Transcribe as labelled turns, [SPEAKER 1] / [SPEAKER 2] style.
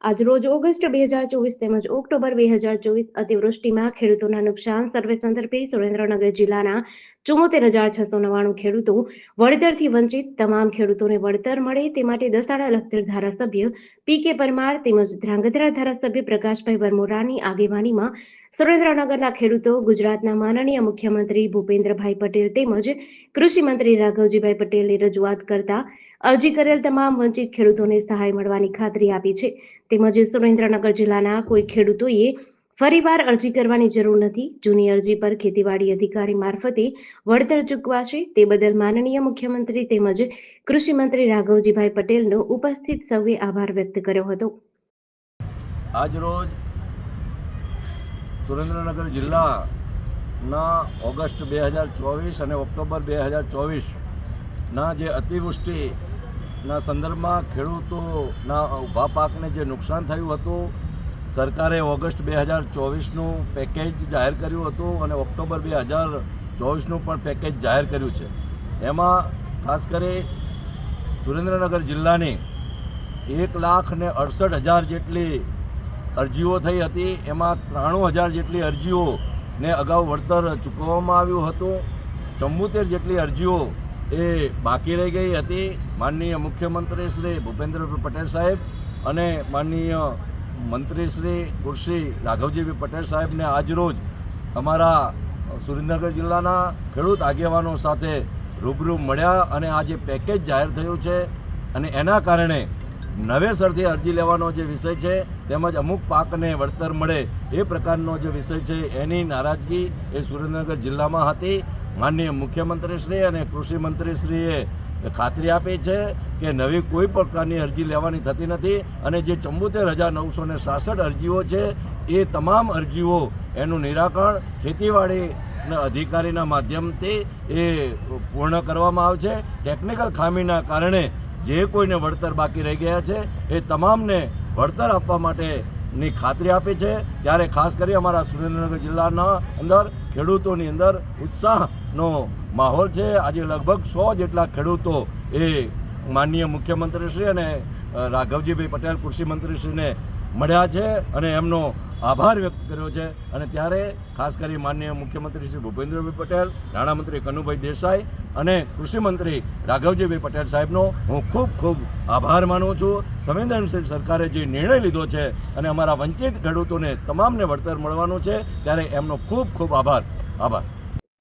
[SPEAKER 1] આજરોજ ઓગસ્ટ બે હજાર ચોવીસ તેમજ ઓક્ટોબર બે હજાર ચોવીસ અતિવૃષ્ટિમાં ખેડૂતોના નુકસાન સર્વે સંદર્ભે સુરેન્દ્રનગર જિલ્લાના ચુમ્મોતેર હજાર છસો નવ્વાણું ખેડૂતો વળતરથી વંચિત તમામ ખેડૂતોને વળતર મળે તે માટે દસાડા લખતર ધારાસભ્ય પી કે પરમાર તેમજ ધ્રાંગધ્રા ધારાસભ્ય પ્રકાશભાઈ વરમોરાની આગેવાનીમાં સુરેન્દ્રનગરના ખેડૂતો, ગુજરાતના માનનીય મુખ્યમંત્રી ભૂપેન્દ્રભાઈ પટેલ તેમજ કૃષિ મંત્રી રાઘવજીભાઈ પટેલની રજૂઆત કરતા અરજી કરેલ તમામ વંચિત ખેડૂતોને સહાય મળવાની ખાતરી આપી છે. તેમજ સુરેન્દ્રનગર જિલ્લાના કોઈ ખેડૂતોએ ફરીવાર અરજી કરવાની જરૂર નથી. જૂની અરજી પર ખેતીવાડી અધિકારી મારફતે વળતર ચૂકવાશે. તે બદલ માનનીય મુખ્યમંત્રી તેમજ કૃષિ મંત્રી રાઘવજીભાઈ પટેલનો ઉપસ્થિત સૌએ આભાર વ્યક્ત કર્યો હતો.
[SPEAKER 2] આજરોજ સુરેન્દ્રનગર જિલ્લાના ઓગસ્ટ બે હજાર ચોવીસ અને ઓક્ટોબર બે હજાર ચોવીસના જે અતિવૃષ્ટિના સંદર્ભમાં ખેડૂતોના ઊભા પાકને જે નુકસાન થયું હતું સરકારે ઓગસ્ટ બે હજાર ચોવીસનું પેકેજ જાહેર કર્યું હતું અને ઓક્ટોબર બે હજાર ચોવીસનું પણ પેકેજ જાહેર કર્યું છે. એમાં ખાસ કરી સુરેન્દ્રનગર જિલ્લાની એક લાખ ને અડસઠ હજાર જેટલી અરજીઓ થઈ હતી. એમાં ત્રાણું હજાર જેટલી અરજીઓને અગાઉ વળતર ચૂકવવામાં આવ્યું હતું. ચુમ્મોતેર જેટલી અરજીઓ એ બાકી રહી ગઈ હતી. માનનીય મુખ્યમંત્રી શ્રી ભૂપેન્દ્ર પટેલ સાહેબ અને માનનીય મંત્રી શ્રી કૃષિ રાઘવજીભાઈ પટેલ સાહેબને આજરોજ અમારા સુરેન્દ્રનગર જિલ્લાના ખેડૂત આગેવાનો સાથે રૂબરૂ મળ્યા અને આ જે પેકેજ જાહેર થયું છે અને એના કારણે નવેસરથી અરજી લેવાનો જે વિષય છે તેમજ અમુક પાકને વળતર મળે એ પ્રકારનો જે વિષય છે એની નારાજગી એ સુરેન્દ્રનગર જિલ્લામાં હતી. માનનીય મુખ્યમંત્રીશ્રી અને કૃષિ મંત્રીશ્રીએ ખાતરી આપી છે કે નવી કોઈ પ્રકારની અરજી લેવાની થતી નથી અને જે ચુંબોતેર હજાર નવસો ને સાસઠ અરજીઓ છે, એ તમામ અરજીઓ એનું નિરાકરણ ખેતીવાડીના અધિકારીના માધ્યમથી એ પૂર્ણ કરવામાં આવશે. ટેકનિકલ ખામીના કારણે જે કોઈને વળતર બાકી રહી ગયા છે, એ તમામને વળતર આપવા માટેની ખાતરી આપી છે. ત્યારે ખાસ કરી અમારા સુરેન્દ્રનગર જિલ્લાના અંદર ખેડૂતોની અંદર ઉત્સાહનો માહોલ છે. આજે લગભગ સો જેટલા ખેડૂતો એ માનનીય મુખ્યમંત્રીશ્રી અને રાઘવજીભાઈ પટેલ કૃષિ મંત્રીશ્રીને મળ્યા છે અને એમનો આભાર વ્યક્ત કર્યો છે. અને ત્યારે ખાસ કરી માનનીય મુખ્યમંત્રી શ્રી ભૂપેન્દ્રભાઈ પટેલ, નાણામંત્રી કનુભાઈ દેસાઈ અને કૃષિમંત્રી રાઘવજીભાઈ પટેલ સાહેબનો હું ખૂબ ખૂબ આભાર માનું છું. સંવેદનશીલ સરકારે જે નિર્ણય લીધો છે અને અમારા વંચિત ખેડૂતોને તમામને વળતર મળવાનું છે, ત્યારે એમનો ખૂબ ખૂબ આભાર. આભાર.